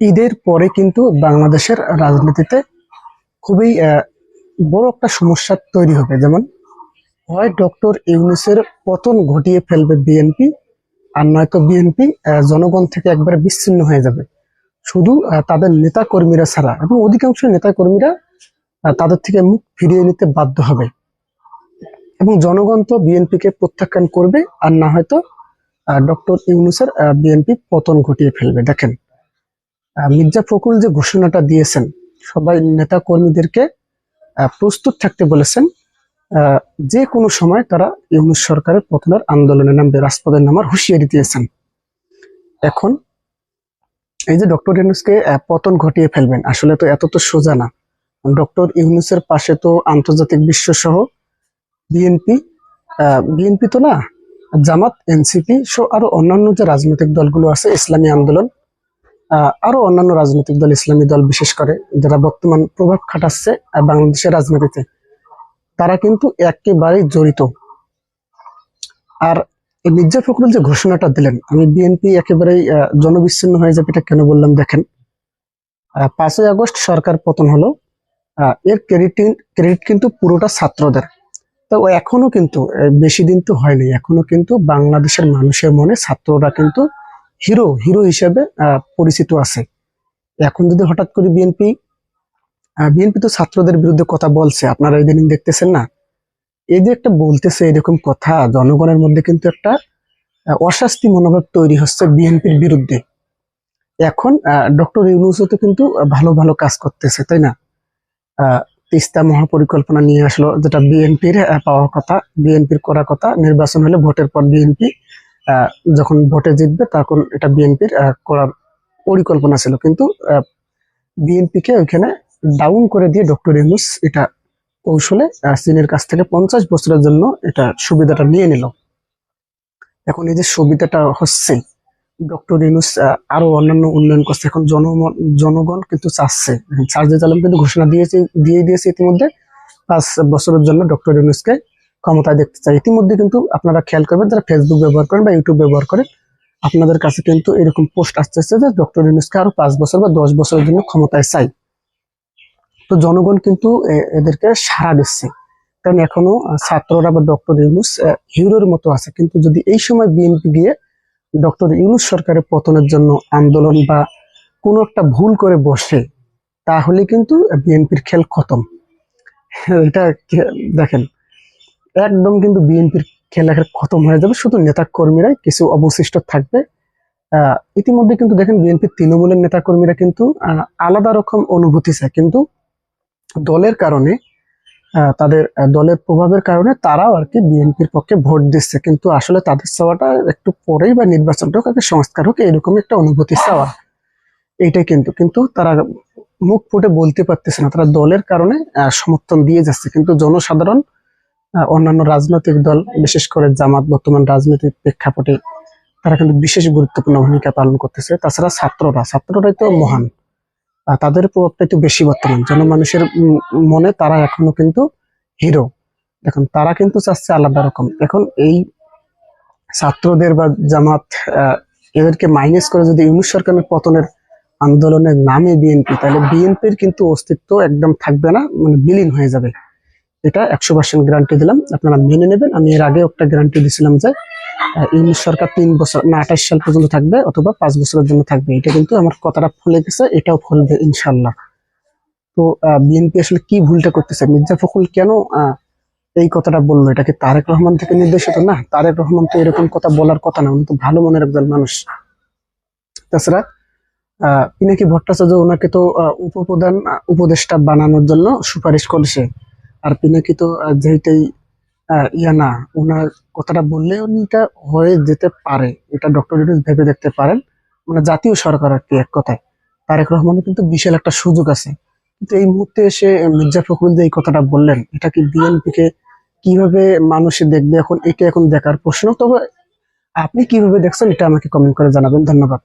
ঈদের পরে কিন্তু বাংলাদেশের রাজনীতিতে খুবই বড় একটা সমস্যা তৈরি হবে। যেমন, হয় ডক্টর ইউনুসের পতন ঘটিয়ে ফেলবে বিএনপি, আর নয়তো বিএনপি জনগণ থেকে একবারে বিচ্ছিন্ন হয়ে যাবে। শুধু তাদের নেতা কর্মীরা ছাড়া, এবং অধিকাংশ নেতা কর্মীরা তাদের থেকে মুখ ফিরিয়ে নিতে বাধ্য হবে। এবং জনগণ তো বিএনপিকে প্রত্যাখ্যান করবে, আর না হয়তো ডক্টর ইউনুসের বিএনপি পতন ঘটিয়ে ফেলবে। দেখেন মির্জা ফখরুল যে ঘোষণাটা দিয়েছেন, সবাই নেতা কর্মীদেরকে প্রস্তুত থাকতে বলেছেন যে কোনো সময় তারা ইউনুস সরকারের পতনের আন্দোলনে নামবে রাজপথের নামার হুঁশিয়ারি দিয়েছেন। এখন এই যে ডক্টর ইউনুসকে পতন ঘটিয়ে ফেলবেন, আসলে তো এত তো সোজা না। ডক্টর ইউনুসের পাশে তো আন্তর্জাতিক বিশ্ব সহ বিএনপি বিএনপি তো না, জামাত, এনসিপি সহ আরও অন্যান্য যে রাজনৈতিক দলগুলো আছে, ইসলামী আন্দোলন আরও অন্যান্য রাজনৈতিক দল, ইসলামী দল বিশেষ করে, যারা বর্তমান প্রভাব খাটাচ্ছে বাংলাদেশের রাজনীতিতে, তারা কিন্তু একেবারেই জড়িত। আর মির্জা ফখরুল যে ঘোষণাটা দিলেন, আমি বিএনপি একেবারেই জনবিচ্ছিন্ন হয়ে যাবে এটা কেন বললাম, দেখেন। পাঁচই আগস্ট সরকার পতন হলো এর ক্রেডিট ক্রেডিট কিন্তু পুরোটা ছাত্রদের। তো এখনও কিন্তু বেশি দিন তো হয়নি, এখনও কিন্তু বাংলাদেশের মানুষের মনে ছাত্ররা কিন্তু হিরো হিরো হিসেবে পরিচিত আছে। এখন যদি হঠাৎ করে বিএনপি বিএনপি তো ছাত্রদের বিরুদ্ধে কথা বলছে, আপনারা ইদানিং দেখতেছেন না? এই যে একটা বলতেছে এরকম কথা, জনগণের মধ্যে কিন্তু একটা অস্বস্তি মনোভাব তৈরি হচ্ছে বিএনপির বিরুদ্ধে। এখন ডক্টর ইউনুসও তো কিন্তু ভালো ভালো কাজ করতেছে, তাই না? তিস্তা মহাপরিকল্পনা নিয়ে আসলো, যেটা বিএনপির পাওয়ার কথা বিএনপির করা কথা, নির্বাচন হলে ভোটের পর বিএনপি যখন ভোটে জিতবে, তখন এটা বিএনপির করার পরিকল্পনা ছিল। কিন্তু বিএনপিকে ওইখানে ডাউন করে দিয়ে ডক্টর ইউনুস এটা কৌশলে চীনের কাছ থেকে পঞ্চাশ বছরের জন্য এটা সুবিধাটা নিয়ে নিল। এখন এই যে সুবিধাটা হচ্ছে ডক্টর ইউনুস আরও অন্যান্য উন্নয়ন করছে। এখন জনমন জনগণ কিন্তু চাচ্ছে। সার্জিদ আলম কিন্তু ঘোষণা দিয়েছে, দিয়ে দিয়েছে ইতিমধ্যে, পাঁচ বছরের জন্য ডক্টর ইউনুসকে ক্ষমতায় দেখতে চাই। ইতিমধ্যে কিন্তু আপনারা খেয়াল করবেন যারা ফেসবুক ব্যবহার করেন বা ইউটিউব ব্যবহার করেন, আপনাদের কাছে কিন্তু এরকম পোস্ট আসতে আসতেছে যে ডক্টর ইউনুসকে আরও পাঁচ বছর বা দশ বছরের জন্য ক্ষমতায় চাই। তো জনগণ কিন্তু এদেরকে সাড়া দিচ্ছে। কারণ এখনও ছাত্ররা বা ডক্টর ইউনুস হিরোর মতো আছে। কিন্তু যদি এই সময় বিএনপি গিয়ে ডক্টর ইউনুস সরকারের পতনের জন্য আন্দোলন বা কোনো একটা ভুল করে বসে, তাহলে কিন্তু বিএনপির খেল খতম। এটা দেখেন একদম কিন্তু বিএনপির খেলা খতম হয়ে যাবে। শুধু নেতা কর্মীরাই কিছু অবশিষ্ট থাকবে। ইতিমধ্যে কিন্তু দেখেন বিএনপির তৃণমূলের নেতা কর্মীরা কিন্তু আলাদা রকম অনুভূতি চায়। কিন্তু দলের কারণে তাদের দলের প্রভাবের কারণে তারাও আর কি বিএনপির পক্ষে ভোট দিচ্ছে। কিন্তু আসলে তাদের চাওয়াটা একটু পরেই বা নির্বাচনটা হোক সংস্কার হোক, এরকম একটা অনুভূতি চাওয়া। এইটাই কিন্তু কিন্তু তারা মুখ ফুটে বলতে পারতেছে না। তারা দলের কারণে সমর্থন দিয়ে যাচ্ছে। কিন্তু জনসাধারণ অন্যান্য রাজনৈতিক দল, বিশেষ করে জামাত, বর্তমান রাজনৈতিক প্রেক্ষাপটে, তারা কিন্তু বিশেষ গুরুত্বপূর্ণ ভূমিকা পালন করতেছে। তাছাড়া ছাত্ররা, ছাত্ররাই তো মহান। তাদের প্রভাবটা তো বেশি বর্তমান। জনমানুষের মনে তারা এখনও কিন্তু হিরো। এখন তারা কিন্তু চাচ্ছে আলাদা রকম। এখন এই ছাত্রদের বা জামাত এদেরকে মাইনাস করে যদি ইউনুস সরকারের পতনের আন্দোলনের নামে বিএনপি, তাহলে বিএনপির কিন্তু অস্তিত্ব একদম থাকবে না মানে বিলীন হয়ে যাবে। এটা একশো পার্সেন্ট গ্যারান্টি দিলাম। আপনারা মেনে নেবেন। আমি এর আগে একটা গ্যারান্টি দিয়েছিলাম যে আহ, ইউনুস সরকার তিন বছর না আঠাশ সাল পর্যন্ত থাকবে অথবা পাঁচ বছরের জন্য থাকবে। এটা কিন্তু আমার কথাটা ফলে গেছে এটাও ফলবে ইনশাল্লাহ তো বিএনপি আসলে কি ভুলটা করতেছে? মির্জা ফখরুল কেন এই কথাটা বলল? এটা কি তারেক রহমান থেকে নির্দেশিত? না তারেক রহমান তো এরকম কথা বলার কথা না। উনি তো ভালো মনের একজন মানুষ। তাছাড়া আহ পিনাকি ভট্টাচার্য ওনাকে তো উপপ্রধান উপদেষ্টা বানানোর জন্য সুপারিশ করেছে। আর পিনাকি তো আহ, ইয়া না ওনার কথাটা বললে উনি এটা হয়ে যেতে পারে। এটা ডক্টর ইউনুস ভেবে দেখতে পারেন। মানে জাতীয় সরকার আর কি এক কথায়। তারেক রহমানের কিন্তু বিশাল একটা সুযোগ আছে। কিন্তু এই মুহূর্তে এসে মির্জা ফখরুল যে এই কথাটা বললেন এটা কি বিএনপি কে কীভাবে মানুষে দেখবে? এখন এটা এখন দেখার প্রশ্ন। তবে আপনি কীভাবে দেখছেন এটা আমাকে কমেন্ট করে জানাবেন। ধন্যবাদ।